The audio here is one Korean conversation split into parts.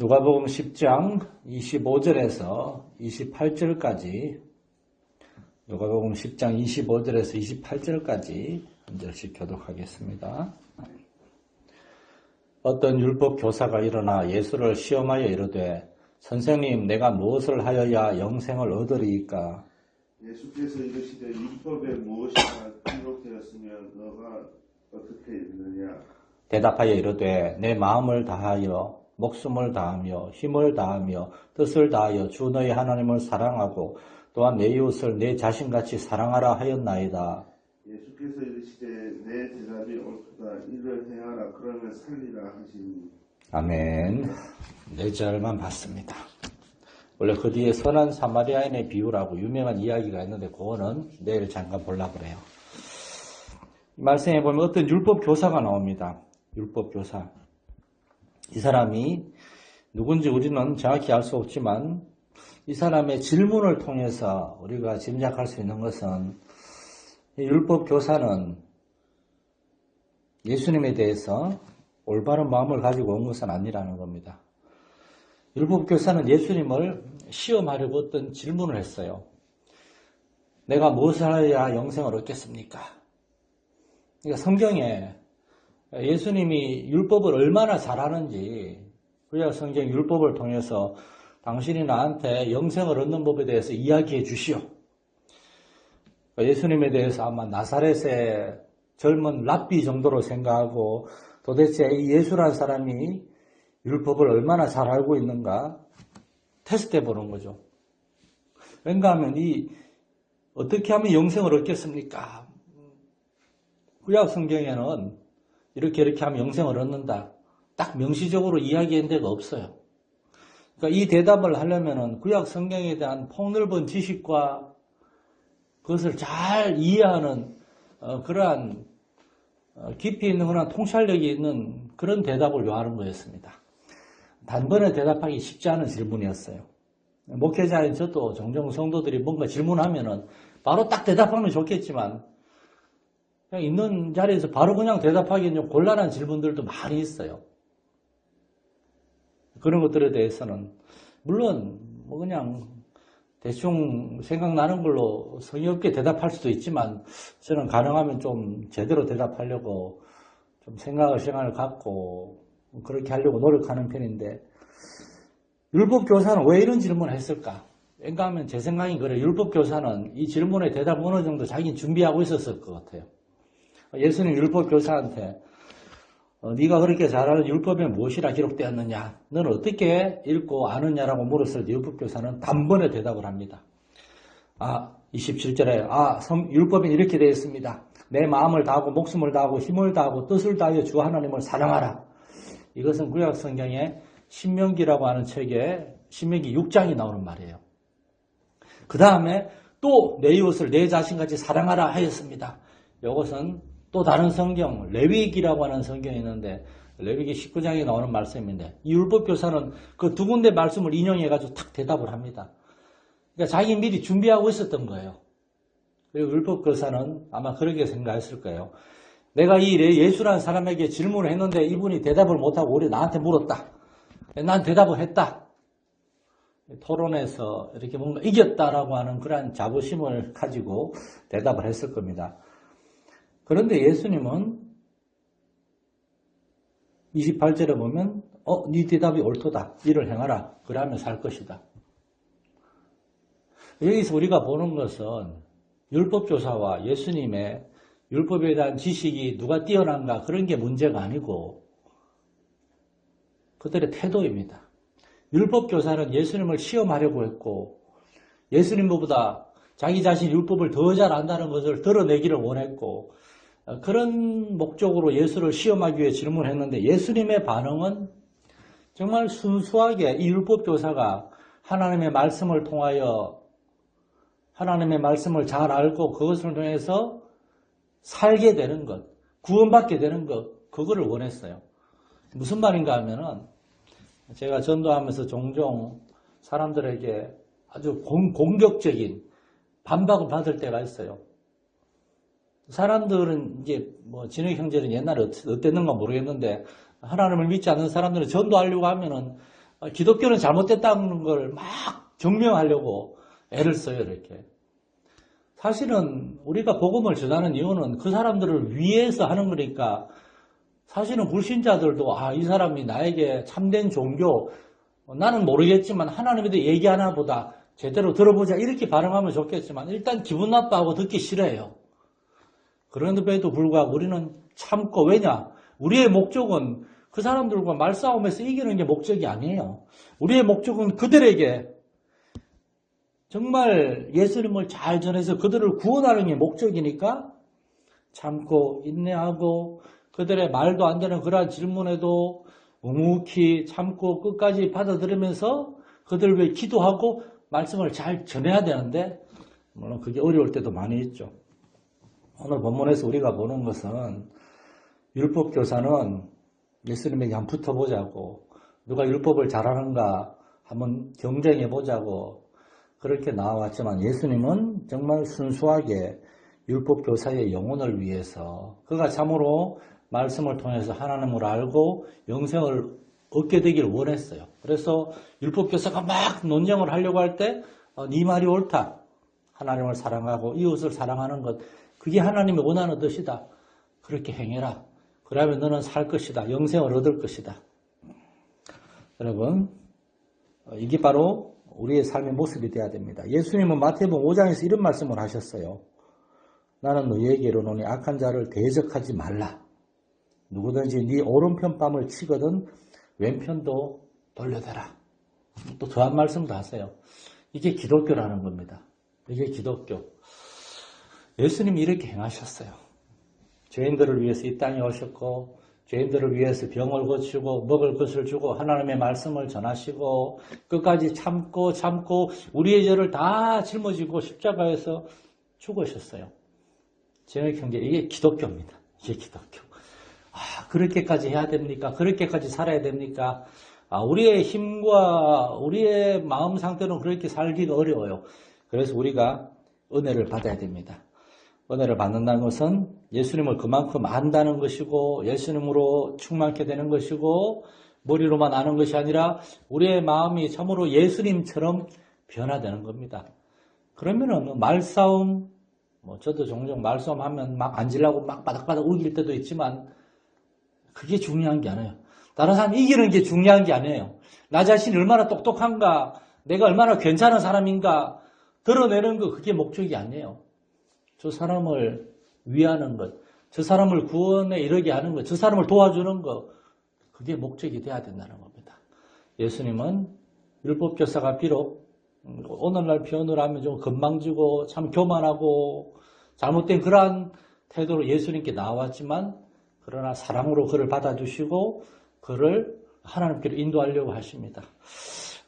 누가복음 10장 25절에서 28절까지 누가복음 10장 25절에서 28절까지 한 절씩 교독하겠습니다. 어떤 율법 교사가 일어나 예수를 시험하여 이르되 선생님 내가 무엇을 하여야 영생을 얻으리이까 예수께서 이르시되 율법에 무엇이나 기록되었으면 너가 어떻게 읽느냐 대답하여 이르되 내 마음을 다하여 목숨을 다하며 힘을 다하며 뜻을 다하여 주 너희 하나님을 사랑하고 또한 내 이웃을 내 자신같이 사랑하라 하였나이다. 예수께서 이르시되 내 대답이 옳도다 이를 행하라 그러면 살리라 하시니 아멘. 네 절만 봤습니다. 원래 그 뒤에 선한 사마리아인의 비유라고 유명한 이야기가 있는데 그거는 내일 잠깐 보려고 그래요. 이 말씀에 보면 어떤 율법 교사가 나옵니다. 율법 교사. 이 사람이 누군지 우리는 정확히 알 수 없지만 이 사람의 질문을 통해서 우리가 짐작할 수 있는 것은 이 율법 교사는 예수님에 대해서 올바른 마음을 가지고 온 것은 아니라는 겁니다. 율법 교사는 예수님을 시험하려고 어떤 질문을 했어요. 내가 무엇을 해야 영생을 얻겠습니까? 그러니까 성경에 예수님이 율법을 얼마나 잘하는지 그래야 성경 율법을 통해서 당신이 나한테 영생을 얻는 법에 대해서 이야기해 주시오. 그러니까 예수님에 대해서 아마 나사렛의 젊은 랍비 정도로 생각하고 도대체 이 예수란 사람이 율법을 얼마나 잘 알고 있는가 테스트해 보는 거죠. 왠가 하면 이 어떻게 하면 영생을 얻겠습니까? 구약 성경에는 이렇게 이렇게 하면 영생을 얻는다. 딱 명시적으로 이야기한 데가 없어요. 그러니까 이 대답을 하려면은 구약 성경에 대한 폭넓은 지식과 그것을 잘 이해하는 어, 그러한 어, 깊이 있는 그런 통찰력이 있는 그런 대답을 요하는 거였습니다. 단번에 대답하기 쉽지 않은 질문이었어요. 목회자인 저도 종종 성도들이 뭔가 질문하면은 바로 딱 대답하면 좋겠지만 그냥 있는 자리에서 바로 그냥 대답하기는 좀 곤란한 질문들도 많이 있어요. 그런 것들에 대해서는 물론 뭐 그냥 대충 생각나는 걸로 성의 없게 대답할 수도 있지만 저는 가능하면 좀 제대로 대답하려고 좀 생각할 시간을 갖고 그렇게 하려고 노력하는 편인데 율법 교사는 왜 이런 질문을 했을까? 왠가 하면 제 생각이 그래 율법 교사는 이 질문에 대답 어느 정도 자기는 준비하고 있었을 것 같아요. 예수님 율법 교사한테 어, 네가 그렇게 잘 아는 율법에 무엇이라 기록되었느냐? 너는 어떻게 읽고 아느냐라고 물었을 때 율법 교사는 단번에 대답을 합니다. 아, 27절에 아, 성, 율법에 이렇게 되어 있습니다. 내 마음을 다하고 목숨을 다하고 힘을 다하고 뜻을 다하여 주 하나님을 사랑하라. 이것은 구약 성경에 신명기라고 하는 책에 신명기 6장이 나오는 말이에요. 그 다음에 또 내 이웃을 내 자신같이 사랑하라 하였습니다. 이것은 또 다른 성경 레위기라고 하는 성경이 있는데 레위기 19장에 나오는 말씀인데 이 율법 교사는 그 두 군데 말씀을 인용해 가지고 탁 대답을 합니다. 그러니까 자기 미리 준비하고 있었던 거예요. 그리고 율법 교사는 아마 그렇게 생각했을 거예요. 내가 이 예수라는 사람에게 질문을 했는데 이분이 대답을 못하고 우리 나한테 물었다. 난 대답을 했다. 토론에서 이렇게 뭔가 이겼다라고 하는 그러한 자부심을 가지고 대답을 했을 겁니다. 그런데 예수님은 28절에 보면 어, 네 대답이 옳도다. 이를 행하라. 그러면 살 것이다. 여기서 우리가 보는 것은 율법조사와 예수님의 율법에 대한 지식이 누가 뛰어난가 그런 게 문제가 아니고 그들의 태도입니다. 율법교사는 예수님을 시험하려고 했고 예수님보다 자기 자신 율법을 더 잘 안다는 것을 드러내기를 원했고 그런 목적으로 예수를 시험하기 위해 질문했는데 예수님의 반응은 정말 순수하게 이 율법교사가 하나님의 말씀을 통하여 하나님의 말씀을 잘 알고 그것을 통해서 살게 되는 것, 구원받게 되는 것, 그거를 원했어요. 무슨 말인가 하면은 제가 전도하면서 종종 사람들에게 아주 공, 공격적인 반박을 받을 때가 있어요. 사람들은 이제 뭐 진흙 형제는 옛날에 어땠는가 모르겠는데 하나님을 믿지 않는 사람들은 전도하려고 하면은 어, 기독교는 잘못됐다는 걸 막 증명하려고 애를 써요, 이렇게. 사실은 우리가 복음을 전하는 이유는 그 사람들을 위해서 하는 거니까 사실은 불신자들도 아, 이 사람이 나에게 참된 종교, 어, 나는 모르겠지만 하나님에 대해 얘기하나 보다 제대로 들어보자 이렇게 반응하면 좋겠지만 일단 기분 나빠하고 듣기 싫어해요. 그런데도 불구하고 우리는 참고 왜냐? 우리의 목적은 그 사람들과 말싸움에서 이기는 게 목적이 아니에요. 우리의 목적은 그들에게 정말 예수님을 잘 전해서 그들을 구원하는 게 목적이니까 참고 인내하고 그들의 말도 안 되는 그러한 질문에도 묵묵히 참고 끝까지 받아들이면서 그들 위해 기도하고 말씀을 잘 전해야 되는데 물론 그게 어려울 때도 많이 있죠. 오늘 본문에서 우리가 보는 것은 율법 교사는 예수님에게 한번 붙어보자고 누가 율법을 잘하는가 한번 경쟁해 보자고 그렇게 나왔지만 예수님은 정말 순수하게 율법 교사의 영혼을 위해서 그가 참으로 말씀을 통해서 하나님을 알고 영생을 얻게 되길 원했어요. 그래서 율법 교사가 막 논쟁을 하려고 할때 어, 네 말이 옳다. 하나님을 사랑하고 이웃을 사랑하는 것 그게 하나님이 원하는 뜻이다. 그렇게 행해라. 그러면 너는 살 것이다. 영생을 얻을 것이다. 여러분, 어, 이게 바로 우리의 삶의 모습이 되어야 됩니다. 예수님은 마태복음 5장에서 이런 말씀을 하셨어요. 나는 너희에게 이르노니 악한 자를 대적하지 말라. 누구든지 네 오른편 뺨을 치거든 왼편도 돌려대라. 또 더한 말씀도 하세요. 이게 기독교라는 겁니다. 이게 기독교. 예수님이 이렇게 행하셨어요. 죄인들을 위해서 이 땅에 오셨고 죄인들을 위해서 병을 고치고 먹을 것을 주고 하나님의 말씀을 전하시고 끝까지 참고 참고 우리의 죄를 다 짊어지고 십자가에서 죽으셨어요. 제의 경제 이게 기독교입니다. 이게 기독교. 아 그렇게까지 해야 됩니까? 그렇게까지 살아야 됩니까? 아, 우리의 힘과 우리의 마음 상태는 그렇게 살기가 어려워요. 그래서 우리가 은혜를 받아야 됩니다. 은혜를 받는다는 것은 예수님을 그만큼 안다는 것이고 예수님으로 충만케 되는 것이고 머리로만 아는 것이 아니라 우리의 마음이 참으로 예수님처럼 변화되는 겁니다. 그러면은 말싸움 뭐 저도 종종 말싸움 하면 막 앉으려고 막 바닥바닥 우길 때도 있지만 그게 중요한 게 아니에요. 다른 사람 이기는 게 중요한 게 아니에요. 나 자신이 얼마나 똑똑한가, 내가 얼마나 괜찮은 사람인가 드러내는 거 그게 목적이 아니에요. 저 사람을 위하는 것, 저 사람을 구원에 이르게 하는 것, 저 사람을 도와주는 것, 그게 목적이 돼야 된다는 겁니다. 예수님은 율법교사가 비록 오늘날 표현을 하면 좀 건방지고 참 교만하고 잘못된 그러한 태도로 예수님께 나왔지만 그러나 사랑으로 그를 받아주시고 그를 하나님께로 인도하려고 하십니다.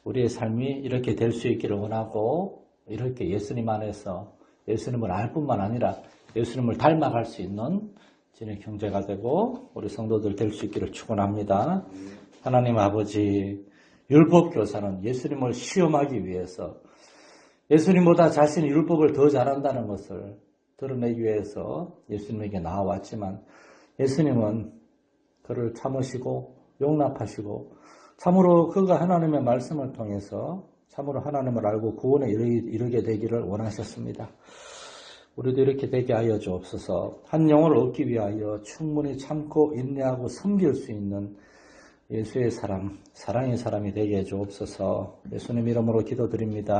우리의 삶이 이렇게 될 수 있기를 원하고 이렇게 예수님 안에서 예수님을 알 뿐만 아니라 예수님을 닮아갈 수 있는 진의 경제가 되고 우리 성도들 될 수 있기를 축원합니다. 하나님 아버지 율법 교사는 예수님을 시험하기 위해서 예수님보다 자신이 율법을 더 잘한다는 것을 드러내기 위해서 예수님에게 나와왔지만 예수님은 그를 참으시고 용납하시고 참으로 그가 하나님의 말씀을 통해서 참으로 하나님을 알고 구원에 이르게 되기를 원하셨습니다. 우리도 이렇게 되게 하여 주옵소서. 한 영혼을 얻기 위하여 충분히 참고 인내하고 섬길 수 있는 예수의 사람, 사랑의 사람이 되게 해 주옵소서. 예수님 이름으로 기도드립니다.